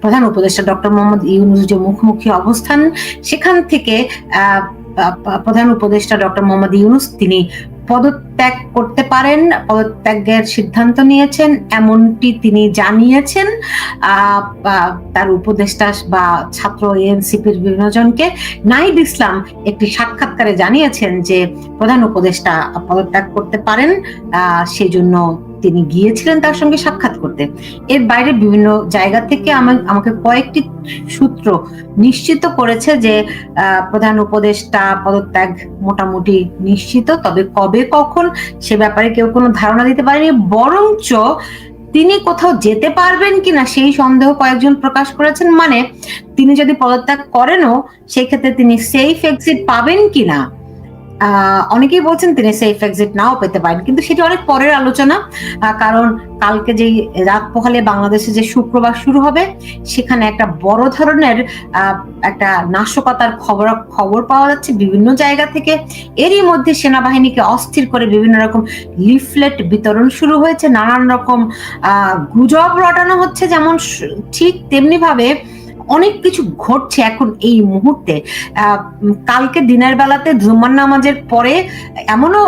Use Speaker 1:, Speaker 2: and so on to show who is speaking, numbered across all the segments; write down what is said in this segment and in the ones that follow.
Speaker 1: প্রধান উপদেষ্টা ডক্টর মোহাম্মদ ইউনুস যে মুখোমুখি অবস্থান সেখান থেকে প্রধান উপদেষ্টা ডক্টর মোহাম্মদ ইউনুস তিনি পদত্যাগ করতে পারেন পদত্যাগের সিদ্ধান্ত নিয়েছেন এমনটি তিনি জানিয়েছেন। তার উপদেষ্টা বা ছাত্র এনসিপির বিভিন্ন জনকে ইসলাম একটি সাক্ষাৎকারে জানিয়েছেন যে প্রধান উপদেষ্টা পদত্যাগ করতে পারেন আহ, সেই জন্য তিনি গিয়েছিলেন তার সঙ্গে সাক্ষাৎ করতে। এর বাইরে বিভিন্ন জায়গা থেকে আমা- আমাকে কয়েকটি সূত্র নিশ্চিত করেছে যে প্রধান উপদেষ্টা পদত্যাগ মোটামুটি নিশ্চিত, তবে কবে কখন সে ব্যাপারে কেউ কোনো ধারণা দিতে পারেনি। বরঞ্চ তিনি কোথাও যেতে পারবেন কিনা সেই সন্দেহ কয়েকজন প্রকাশ করেছেন। মানে তিনি যদি পদত্যাগ করেনও, সেক্ষেত্রে তিনি সেফ এক্সিট পাবেন কিনা? অনেকেই বলছেন তিনি সেফ এক্সিট নাও পেতে পারেন, কিন্তু সেটি অনেক পরের আলোচনা। কারণ কালকে যেই রাত পোহালে বাংলাদেশে যে শুক্রবার শুরু হবে, সেখানে একটা বড় ধরনের একটা নাশকতার খবর খবর পাওয়া যাচ্ছে বিভিন্ন জায়গা থেকে। এরই মধ্যে সেনাবাহিনীকে অস্থির করে বিভিন্ন রকম লিফলেট বিতরণ শুরু হয়েছে। নানান রকম গুজব রটানো হচ্ছে যেমন ঠিক তেমনি ভাবে অনেক কিছু ঘটছে এখন এই মুহূর্তে। কালকে দিনের বেলাতে ধুমার নামাজের পরে এমনও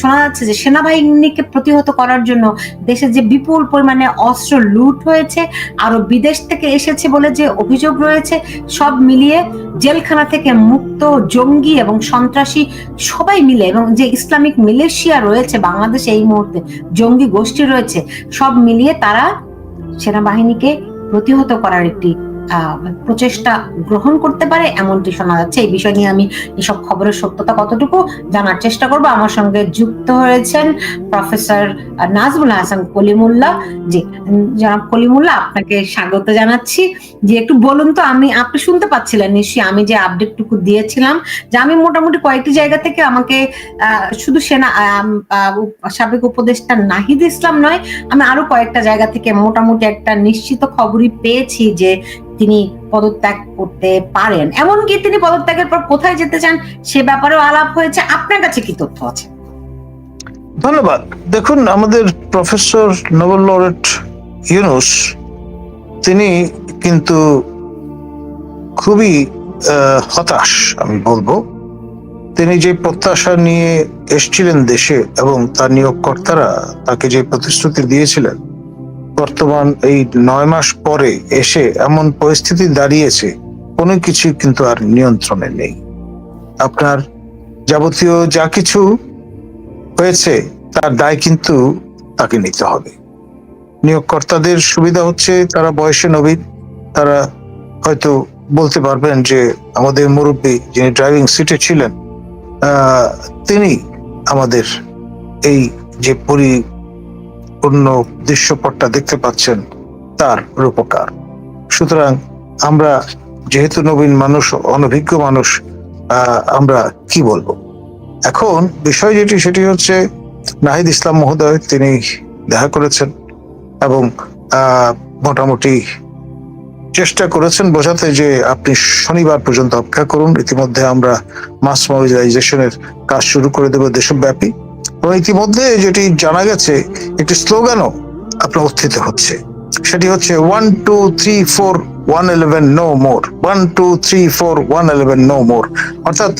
Speaker 1: শোনা যাচ্ছে যে সেনাবাহিনীকে প্রতিহত করার জন্য দেশে যে বিপুল পরিমাণে অস্ত্র লুট হয়েছে আরও বিদেশ থেকে এসেছে বলে যে অভিযোগ রয়েছে, সব মিলিয়ে জেলখানা থেকে মুক্ত জঙ্গি এবং সন্ত্রাসী সবাই মিলে এবং যে ইসলামিক মিলেশিয়া রয়েছে বাংলাদেশে এই মুহূর্তে, জঙ্গি গোষ্ঠী রয়েছে, সব মিলিয়ে তারা সেনাবাহিনীকে প্রতিহত করার একটি প্রচেষ্টা গ্রহণ করতে পারে এমনটি শোনা যাচ্ছে। এই বিষয় নিয়ে আমি এসব খবরের সত্যতা কতটুকু জানার চেষ্টা করব? আমার সঙ্গে যুক্ত হয়েছেন প্রফেসর নাজমুল হাসান কলিমুল্লাহ। জি, জনাব কলিমুল্লাহ, আপনাকে স্বাগত জানাচ্ছি। যে একটু বলুন তো, আমি, আপনি শুনতে পাচ্ছিলেন নিশ্চয়ই আমি যে আপডেটটুকু দিয়েছিলাম, যে আমি মোটামুটি কয়েকটি জায়গা থেকে আমাকে শুধু সেনা সাবেক উপদেষ্টা নাহিদ ইসলাম নয়, আমি আরও কয়েকটা জায়গা থেকে মোটামুটি একটা নিশ্চিত খবরই পেয়েছি যে তিনি পদত্যাগ করতে পারেন। এমনকি তিনি পদত্যাগের পর কোথায় যেতে চান সে ব্যাপারেও আলাপ হয়েছে। আপনার কাছে কি তথ্য আছে?
Speaker 2: ধন্যবাদ। দেখুন, আমাদের প্রফেসর নোবেল লরেট ইউনুস, তিনি কিন্তু খুবই হতাশ, আমি বলব। তিনি যে প্রত্যাশা নিয়ে এসেছিলেন দেশে এবং তার নিয়োগকর্তারা তাকে যে প্রতিশ্রুতি দিয়েছিলেন বর্তমান এই নয় মাস পরে এসে এমন পরিস্থিতি দাঁড়িয়েছে, কোনো কিছু কিন্তু আর নিয়ন্ত্রণে নেই। আপনার যাবতীয় যা কিছু হয়েছে, তার দায় কিন্তু তাকে নিতে হবে। নিয়োগকর্তাদের সুবিধা হচ্ছে, তারা বয়সে নবীন, তারা হয়তো বলতে পারবেন যে আমাদের মুরব্বী যিনি ড্রাইভিং সিটে ছিলেন তিনি আমাদের এই যে পরিপূর্ণ দৃশ্যপটটা দেখতে পাচ্ছেন তার রূপকার। সুতরাং আমরা যেহেতু নবীন মানুষ, অনভিজ্ঞ মানুষ আমরা কি বলব? এখন বিষয় যেটি, সেটি হচ্ছে নাহিদ ইসলাম মহোদয়, তিনি দেখা করেছেন এবং মোটামুটি চেষ্টা করেছেন বোঝাতে যে আপনি শনিবার পর্যন্ত অপেক্ষা করুন। ইতিমধ্যে আমরা মাস মোবিলাইজেশনের কাজ শুরু করে দেবো দেশব্যাপী। এবং ইতিমধ্যে যেটি জানা গেছে, একটি স্লোগানও আপনার উত্থিত হচ্ছে। সেটি হচ্ছে one two three four one eleven no more one two three four one eleven no more অর্থাৎ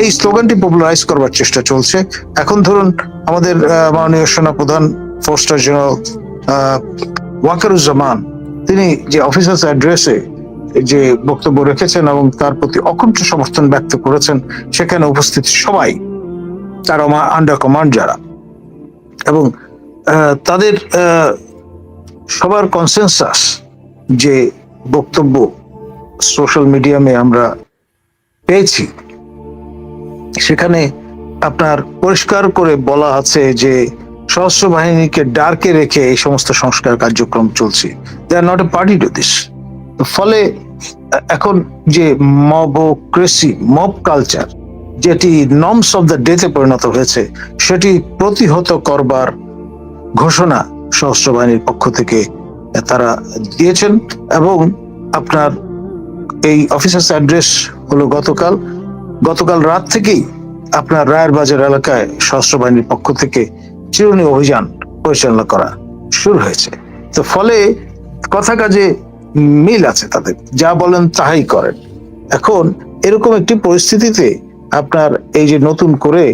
Speaker 2: এই স্লোগানটি পপুলারাইজ করবার চেষ্টা চলছে। এখন ধরুন, আমাদের মাননীয় সেনা প্রধান ফোর স্টার জেনারেল ওয়াকারুজ্জামান, তিনি যে অফিসার্স অ্যাড্রেসে যে বক্তব্য রেখেছেন এবং তার প্রতি অকুণ্ঠ সমর্থন ব্যক্ত করেছেন, সেখানে উপস্থিত সবাই তার আন্ডার কমান্ড যারা। এবং তাদের সবার কনসেনসাস যে বক্তব্য সোশ্যাল মিডিয়ামে আমরা পেয়েছি, সেখানে আপনার পরিষ্কার করে বলা আছে যে সশস্ত্র বাহিনীকে ডার্কে রেখে এই সমস্ত সংস্কার কার্যক্রম চলছে। They are not a party to this ফলে এখন যে মবোক্রেসি, মব কালচার যেটি নর্মস অফ দ্য ডেতে পরিণত হয়েছে, সেটি প্রতিহত করবার ঘোষণা সশস্ত্র বাহিনীর পক্ষ থেকে তারা দিয়েছেন এবং আপনার এই অফিসার্স অ্যাড্রেস হলো গতকাল। গতকাল রাত থেকেই আপনার রায়ের বাজার এলাকায় সশস্ত্র বাহিনীর পক্ষ থেকে চিরুনি অভিযান পরিচালনা করা শুরু হয়েছে। তো ফলে কথা কাজে মিল আছে তাদের, যা বলেন তাহাই করেন। এখন এরকম একটি পরিস্থিতিতে আপনার এই যে নতুন করে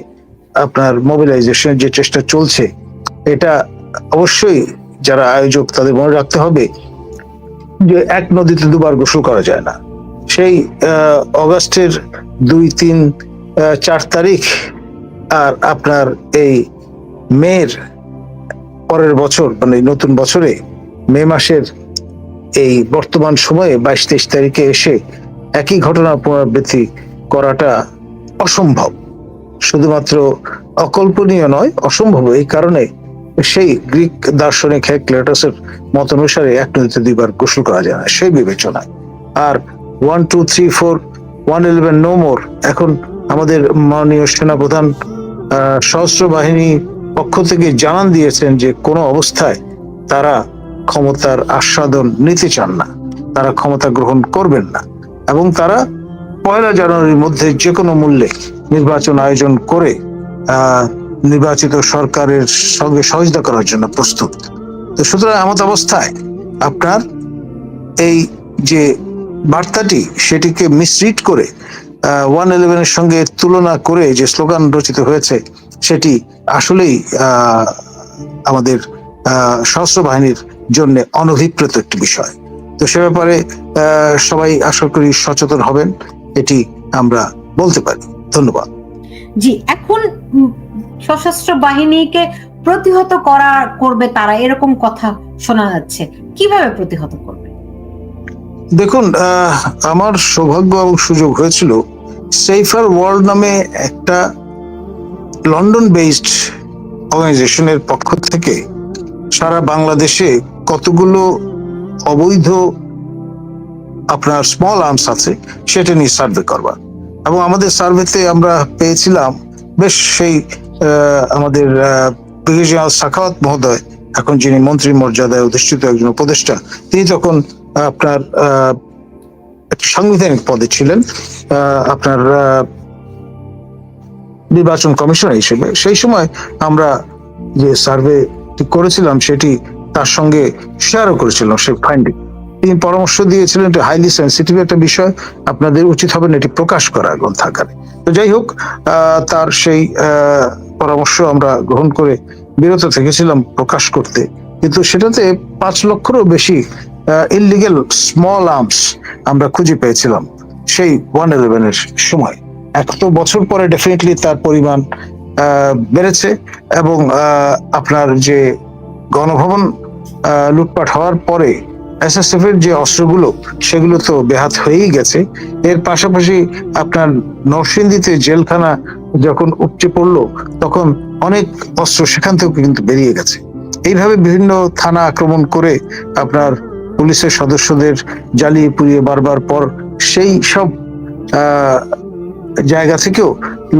Speaker 2: আপনার মোবিলাইজেশনের যে চেষ্টা চলছে, এটা অবশ্যই যারা আয়োজক তাদের মনে রাখতে হবে যে এক নদীতে দুবার গোসল করা যায় না। সেই অগাস্টের দুই, তিন চার তারিখ আর আপনার এই মেয়ের পরের বছর মানে নতুন বছরে মে মাসের এই বর্তমান সময়ে বাইশ, তেইশ তারিখে এসে একই ঘটনা পুনরাবৃত্তি করাটা অসম্ভব। শুধুমাত্র অকল্পনীয় নয়, অসম্ভব। এই কারণে সেই গ্রিক দার্শনিক হেকলেটাসের মত অনুসারে এক নদীতে দুইবার গোসল করা যায় না, সেই বিবেচনায়। আর one two three four one eleven no more এখন আমাদের মাননীয় সেনাপ্রধান সশস্ত্র বাহিনী পক্ষ থেকে জানান দিয়েছেন যে কোনো অবস্থায় তারা ক্ষমতার আস্বাদন নিতে চান না। তারা ক্ষমতা গ্রহণ করবেন না। এবং তারা পয়লা জানুয়ারির মধ্যে যে কোনো মূল্যে নির্বাচন আয়োজন করে নির্বাচিত সরকারের সঙ্গে সহযোগিতা করার জন্য প্রস্তুত। তো সুতরাং এমত অবস্থায় আপনার এই যে বার্তাটি সেটিকে মিসরিড করে ওয়ান ইলেভেনের সঙ্গে তুলনা করে যে স্লোগান রচিত হয়েছে, সেটি আসলেই আমাদের সশস্ত্র বাহিনীর জন্য অনভিপ্রেত একটি বিষয়। তো সে ব্যাপারে সবাই আশা করি সচেতন হবেন। এটি আমরা বলতে পারি। ধন্যবাদ।
Speaker 1: জি এখন সশস্ত্র বাহিনীকে প্রতিহত করা করবে তারা এরকম কথা শোনা যাচ্ছে। কীভাবে প্রতিহত করবে?
Speaker 2: দেখুন আমার সৌভাগ্য এবং সুযোগ হয়েছিল সেফার ওয়ার্ল্ড নামে একটা লন্ডন বেসড অর্গানাইজেশনের পক্ষ থেকে সারা বাংলাদেশে কতগুলো অবৈধ আপনার স্মল আর্মস আছে, সেটা নিয়ে সার্ভে করবার এবং আমাদের সার্ভেতে আমরা পেয়েছিলাম, বেশ সেই আমাদের ব্রিগেডিয়ার সাখাওয়াত মহোদয়, এখন যিনি মন্ত্রী মর্যাদায় অধিষ্ঠিত একজন উপদেষ্টা, তিনি তখন আপনার সাংবিধানিক পদে ছিলেন আপনার নির্বাচন কমিশনার হিসেবে। সেই সময় আমরা যে সার্ভে করেছিলাম, সেটি তার সঙ্গে শেয়ারও করেছিলাম, সেই ফাইন্ডিং তিনি পরামর্শ দিয়েছিলেন এটি হাইলি সেন্সিটিভ একটা বিষয়, আপনাদের উচিত হবে না এটি প্রকাশ করা গ্রন্থ আকারে তো যাই হোক তার সেই পরামর্শ আমরা গ্রহণ করে বিরত থেকেছিলাম প্রকাশ করতে। কিন্তু সেটাতে পাঁচ লক্ষেরও বেশি ইলিগেল স্মল আর্মস আমরা খুঁজে পেয়েছিলাম সেই ওয়ান ইলেভেনের সময়। এত বছর পরে ডেফিনেটলি তার পরিমাণ বেড়েছে এবং আপনার যে গণভবন লুটপাট হওয়ার পরে এসএসএফ এর যে অস্ত্রগুলো, সেগুলো তো বেহাত হয়েই গেছে। এর পাশাপাশি আপনার নরসিংদীতে জেলখানা যখন উপচে পড়ল, তখন অনেক অস্ত্র সেখান থেকে কিন্তু বেরিয়ে গেছে। এইভাবে বিভিন্ন থানা আক্রমণ করে আপনার পুলিশের সদস্যদের জ্বালিয়ে পুড়িয়ে বারবার পর সেই সব জায়গা থেকেও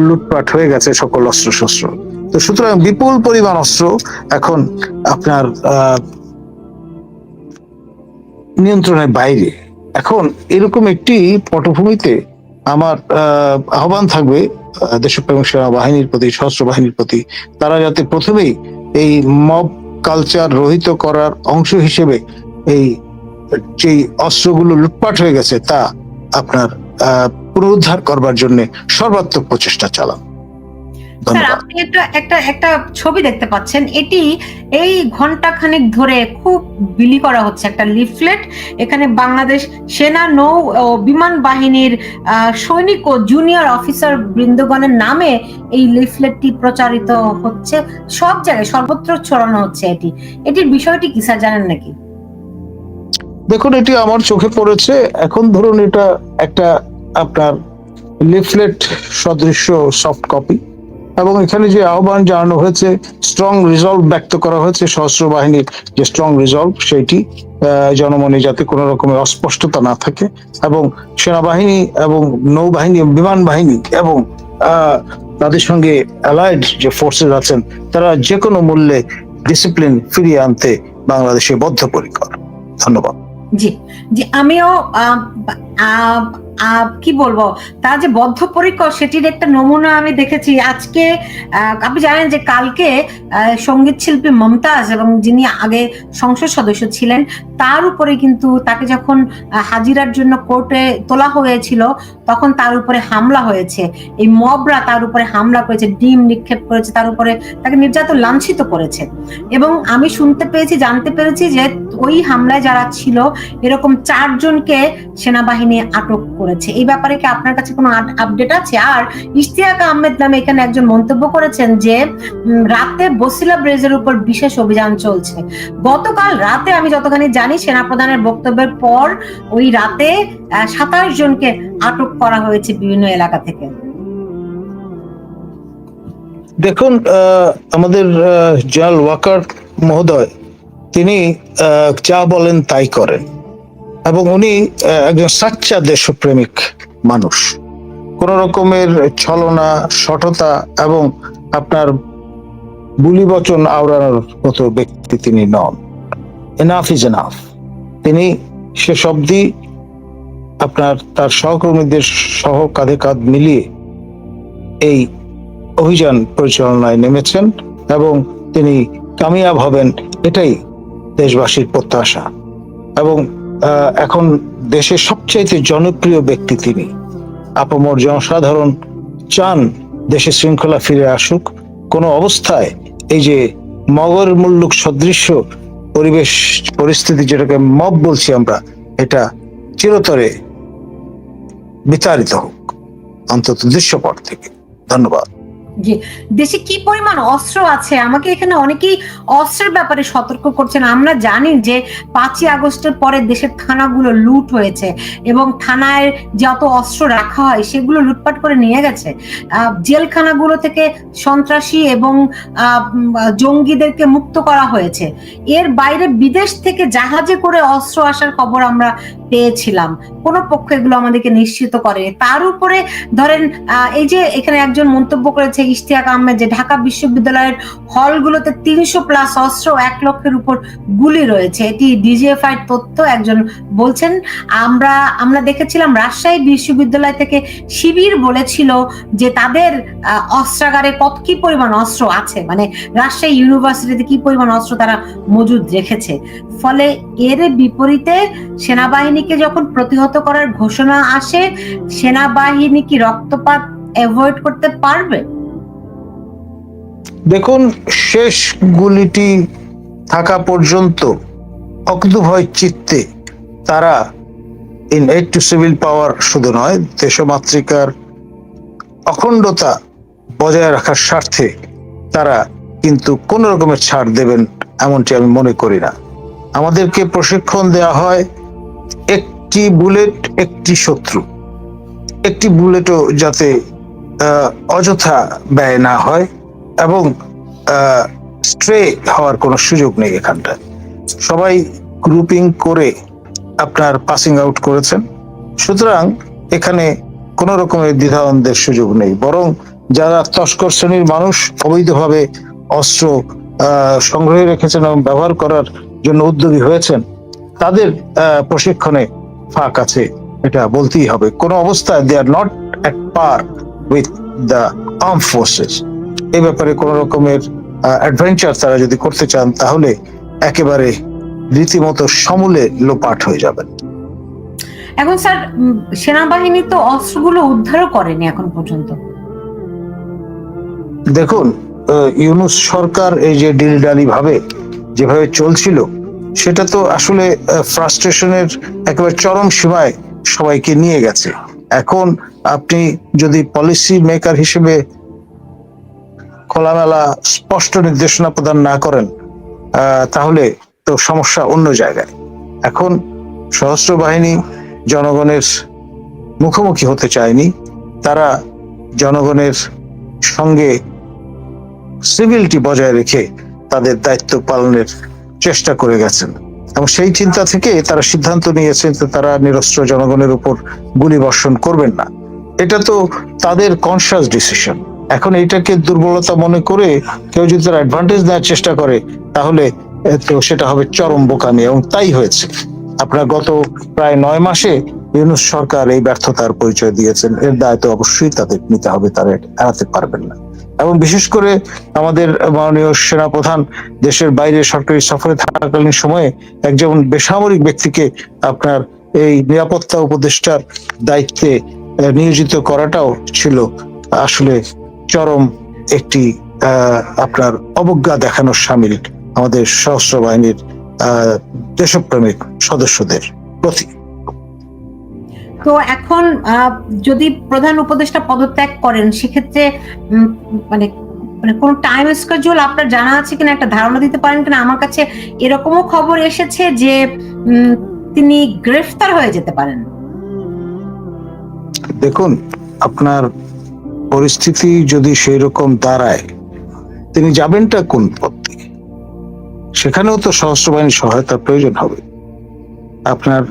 Speaker 2: লুটপাট হয়ে গেছে সকল অস্ত্র শস্ত্র তো সুতরাং বিপুল পরিমাণ অস্ত্র এখন আপনার নিয়ন্ত্রণের বাইরে। এখন এরকম একটি পটভূমিতে আমার আহ, আহ্বান থাকবে আহ, দেশপ্রেমিক সেনা বাহিনীর প্রতি সশস্ত্র বাহিনীর প্রতি তারা যাতে প্রথমেই এই মব কালচার রহিত করার অংশ হিসেবে এই যে অস্ত্রগুলো লুটপাট হয়ে গেছে তা আপনার আহ, পুনরুদ্ধার করবার জন্য সর্বাত্মক প্রচেষ্টা চালান।
Speaker 1: স্যার আপনি একটা একটা একটা ছবি দেখতে পাচ্ছেন। এটি এই ঘণ্টা খানেক ধরে খুব বিলি করা হচ্ছে একটা লিফলেট। এখানে বাংলাদেশ সেনা নৌ ও বিমান বাহিনীর সৈনিক ও জুনিয়র অফিসার বৃন্দগণের নামে এই লিফলেটটি প্রচারিত হচ্ছে। সব জায়গায় সর্বত্র ছড়ানো হচ্ছে এটি। এটির বিষয়টি কি স্যার জানেন নাকি?
Speaker 2: দেখুন এটি আমার চোখে পড়েছে। এখন ধরুন এটা একটা আপনার লিফলেট সদৃশ্য সফট কপি। এবং এখানে যে আহ্বান জানানো হয়েছে স্ট্রং রিজলভ ব্যক্ত করা হয়েছে সশস্ত্র বাহিনীর যে স্ট্রং রিজলভ সেইটি জনমনে যাতে কোনো রকমের অস্পষ্টতা না থাকে এবং সেনাবাহিনী এবং নৌবাহিনী, বিমান বাহিনী এবং তাদের সঙ্গে অ্যালায়েড যে ফোর্সেস আছেন, তারা যে কোনো মূল্যে ডিসিপ্লিন ফিরিয়ে আনতে বাংলাদেশে বদ্ধপরিকর। ধন্যবাদ।
Speaker 1: জি। জি, আমিও কি বলব? তার যে বদ্ধপরিকর সেটির একটা নমুনা আমি দেখেছি। আজকে আপনি জানেন যে কালকে সংগীত শিল্পী মমতাজ এবং যিনি আগে সংসদ সদস্য ছিলেন, তার উপরে কিন্তু তাকে যখন হাজিরার জন্য কোর্টে তোলা হয়েছিল তখন তার উপরে হামলা হয়েছে। এই মবরা তার উপরে হামলা করেছে, ডিম নিক্ষেপ করেছে, তার উপরে তাকে নির্যাতন লাঞ্ছিত করেছে। এবং আমি শুনতে পেয়েছি, জানতে পেরেছি যে ওই হামলায় যারা ছিল, এরকম চারজনকে সেনাবাহিনী আটক করেছে। এই ব্যাপারে কি আপনার কাছে কোনো আপডেট আছে? আর ইশতিয়াক আহমেদ নামে এখানে একজন মন্তব্য করেছেন যে রাতে বসিলা ব্রিজের উপর বিশেষ অভিযান চলছে। গতকাল রাতে আমি যতখানি জানি, সেনাপ্রধানের বক্তব্যের পর ওই রাতে সাতাশ জনকে আটক করা হয়েছে বিভিন্ন এলাকা থেকে।
Speaker 2: দেখুন আমাদের জেনারেল ওয়াকার মহোদয়, তিনি যা বলেন তাই করেন। এবং উনি একজন সাচ্চা দেশপ্রেমিক মানুষ। কোন রকমের ছলনা, সঠতা এবং আপনার বুলি বচন আওড়ানোর মতো ব্যক্তি তিনি নন। এনাফ ইজ এনাফ তিনি শেষ অব্দি আপনার, তার সহকর্মীদের সহ কাঁধে কাঁধ মিলিয়ে এই অভিযান পরিচালনায় নেমেছেন এবং তিনি কামিয়াব হবেন এটাই দেশবাসীর প্রত্যাশা। এবং এখন দেশের সবচাইতে জনপ্রিয় ব্যক্তি তিনি। আপামর জনসাধারণ চান দেশে শৃঙ্খলা ফিরে আসুক। কোনো অবস্থায় এই যে মগর মুল্লুক সদৃশ্য পরিবেশ, পরিস্থিতি যেটাকে মব বলছি আমরা, এটা চিরতরে বিতাড়িত হোক। অন্তত দৃশ্যপট থেকে। ধন্যবাদ।
Speaker 1: দেশে কি পরিমাণ অস্ত্র আছে? আমাকে এখানে অনেকেই অস্ত্রের ব্যাপারে সতর্ক করছেন। আমরা জানি যে পাঁচই আগস্টের পরে দেশের থানাগুলো লুট হয়েছে এবং থানায় যত অস্ত্র রাখা হয়, সেগুলো লুটপাট করে নিয়ে গেছে। জেলখানাগুলো থেকে সন্ত্রাসী এবং জঙ্গিদেরকে মুক্ত করা হয়েছে। এর বাইরে বিদেশ থেকে জাহাজে করে অস্ত্র আসার খবর আমরা পেয়েছিলাম। কোন পক্ষ এগুলো আমাদেরকে নিশ্চিত করে। তার উপরে ধরেন এই যে এখানে একজন মন্তব্য করেছে ইশতিয়াক আহমেদ যে ঢাকা বিশ্ববিদ্যালয়ের হলগুলোতে তিনশো প্লাস অস্ত্র এক লক্ষের উপর গুলি রয়েছে। এটি ডিজিএফআই তথ্য। একজন বলছেন, আমরা আমরা দেখেছিলাম রাজশাহী বিশ্ববিদ্যালয় থেকে শিবির বলেছিল যে তাদের অস্ত্রাগারে কত, কি পরিমাণ অস্ত্র আছে? মানে রাজশাহী ইউনিভার্সিটিতে কি পরিমাণ অস্ত্র তারা মজুদ রেখেছে? ফলে এর বিপরীতে সেনাবাহিনীকে যখন প্রতিহত করার ঘোষণা আসে, সেনাবাহিনী কি রক্তপাত অ্যাভয়েড করতে পারবে?
Speaker 2: দেখুন, শেষ গুলিটি থাকা পর্যন্ত অকুতভয় চিত্তে তারা in aid to civil power শুধু নয়, দেশমাতৃকার অখণ্ডতা বজায় রাখার স্বার্থে তারা কিন্তু কোন রকমের ছাড় দেবেন এমনটি আমি মনে করি না। আমাদেরকে প্রশিক্ষণ দেওয়া হয় একটি বুলেট, একটি শত্রু। একটি বুলেটও যাতে অযথা ব্যয় না হয় এবং স্ট্রে হওয়ার কোনো সুযোগ নেই এখানটায়। সবাই গ্রুপিং করে আপনার পাসিং আউট করেছেন। সুতরাং এখানে কোন রকমের দ্বিধাদ্বন্দ্বের সুযোগ নেই। বরং যারা তস্কর শ্রেণির মানুষ, অবৈধভাবে অস্ত্র সংগ্রহে রেখেছেন এবং ব্যবহার করার জন্য উদ্যোগী হয়েছেন তাদের আহ, প্রশিক্ষণে ফাঁক আছে এটা বলতেই হবে। কোন অবস্থায় they are not at par with the arm forces এই ব্যাপারে কোন রকমের অ্যাডভেঞ্চার তারা যদি করতে চান তাহলে একেবারে রীতিমতো সমূলে লোপাট হয়ে যাবেন।
Speaker 1: এখন স্যার সেনাবাহিনী তো অস্ত্রগুলো উদ্ধারও করেনি এখন পর্যন্ত।
Speaker 2: দেখুন ইউনুস সরকার এই যে ডিলডালি ভাবে যেভাবে চলছিল সেটা তো আসলে ফ্রাস্ট্রেশনের একেবারে চরম সীমায় সবাইকে নিয়ে গেছে। এখন আপনি যদি পলিসি মেকার হিসেবে খোলামেলা, স্পষ্ট নির্দেশনা প্রদান না করেন তাহলে তো সমস্যা অন্য জায়গায়। এখন সশস্ত্র বাহিনী জনগণের মুখোমুখি হতে চায়নি। তারা জনগণের সঙ্গে সিভিলিটি বজায় রেখে তাদের দায়িত্ব পালনের চেষ্টা করে গেছেন। এবং সেই চিন্তা থেকে তারা সিদ্ধান্ত নিয়েছেন যে তারা নিরস্ত্র জনগণের উপর গুলি বর্ষণ করবেন না। এটা তো তাদের কনসিয়াস ডিসিশন এখন এটাকে দুর্বলতা মনে করে কেউ যদি তার অ্যাডভান্টেজ নেওয়ার চেষ্টা করে, তাহলে তো সেটা হবে চরম বোকামি এবং তাই হয়েছে। আপনার গত প্রায় নয় মাসে ইউনুস সরকার এই ব্যর্থতার পরিচয় দিয়েছেন। এর দায়িত্ব অবশ্যই তাদের নিতে হবে, তারা এড়াতে পারবেন না। এবং বিশেষ করে আমাদের মাননীয় সেনাপ্রধান দেশের বাইরে সরকারি সফরে থাকাকালীন সময়ে একজন বেসামরিক ব্যক্তিকে আপনার এই নিরাপত্তা উপদেষ্টার দায়িত্বে নিয়োজিত করাটাও ছিল আসলে চরম একটি আপনার অবজ্ঞা দেখানোর সামিল আমাদের সশস্ত্র বাহিনীর দেশপ্রেমিক সদস্যদের প্রতি।
Speaker 1: তো এখন যদি প্রধান উপদেষ্টা পদত্যাগ করেন, সেক্ষেত্রে মানে মানে কোন টাইম স্কেজুল আপনার জানা আছে কিনা, একটা ধারণা দিতে পারেন কিনা? আমার কাছে এরকমও খবর এসেছে যে তিনি গ্রেফতার হয়ে যেতে পারেন।
Speaker 2: দেখুন, আপনার পরিস্থিতি যদি সেই রকম দাঁড়ায়, তিনি যাবেনটা কোন পথ? দিয়ে সেখানেও তো সশস্ত্র বাহিনীর সহায়তার প্রয়োজন হবে। আপনার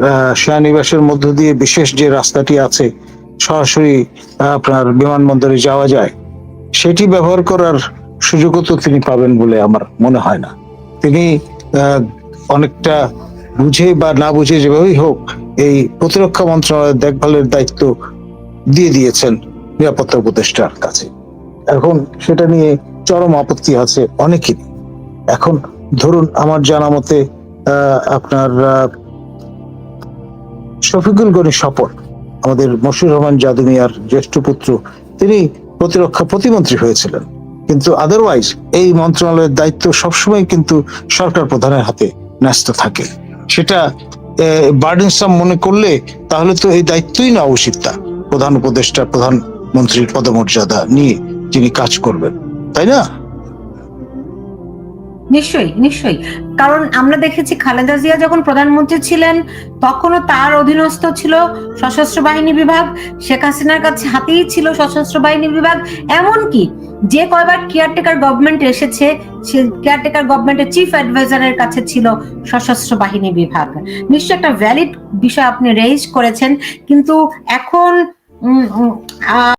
Speaker 2: সেনানিবাসের মধ্য দিয়ে বিশেষ যে রাস্তাটি আছে, সরাসরি আপনার বিমানবন্দরে যাওয়া যায়, সেটি ব্যবহার করার সুযোগও তো তিনি পাবেন বলে আমার মনে হয় না। তিনি অনেকটা বুঝে বা না বুঝে যেভাবেই হোক এই প্রতিরক্ষা মন্ত্রণালয়ের দেখভালের দায়িত্ব দিয়ে দিয়েছেন নিরাপত্তা উপদেষ্টার কাছে। এখন সেটা নিয়ে চরম আপত্তি আছে অনেকেরই। এখন ধরুন আমার জানা মতে আপনার শফিকুল গনি স্বপন আমাদের মশিউর রহমান জাদু মিয়ার জ্যেষ্ঠ পুত্র, তিনি প্রতিরক্ষা প্রতিমন্ত্রী হয়েছিলেন। কিন্তু আদারওয়াইজ এই মন্ত্রণালয়ের দায়িত্ব সবসময় কিন্তু সরকার প্রধানের হাতে ন্যস্ত থাকে। সেটা বার্ডেনসাম মনে করলে তাহলে তো এই দায়িত্বই না উচিত তা, প্রধান উপদেষ্টা প্রধানমন্ত্রীর পদমর্যাদা নিয়ে যিনি কাজ করবেন। তাই না?
Speaker 1: নিশ্চয়ই নিশ্চয়ই। কারণ আমরা দেখেছি খালেদা জিয়া যখন প্রধানমন্ত্রী ছিলেন, তখনও তার অধীনস্থ ছিল সশস্ত্র বাহিনী বিভাগ। শেখ হাসিনার কাছে হাতেই ছিল সশস্ত্র বাহিনী বিভাগ। এমনকি যে কয়বার কেয়ারটেকার গভর্নমেন্ট এসেছে, সে কেয়ারটেকার গভর্নমেন্টের চিফ অ্যাডভাইজারের কাছে ছিল সশস্ত্র বাহিনী বিভাগ। নিশ্চয় একটা ভ্যালিড বিষয় আপনি রেইজ করেছেন। কিন্তু এখন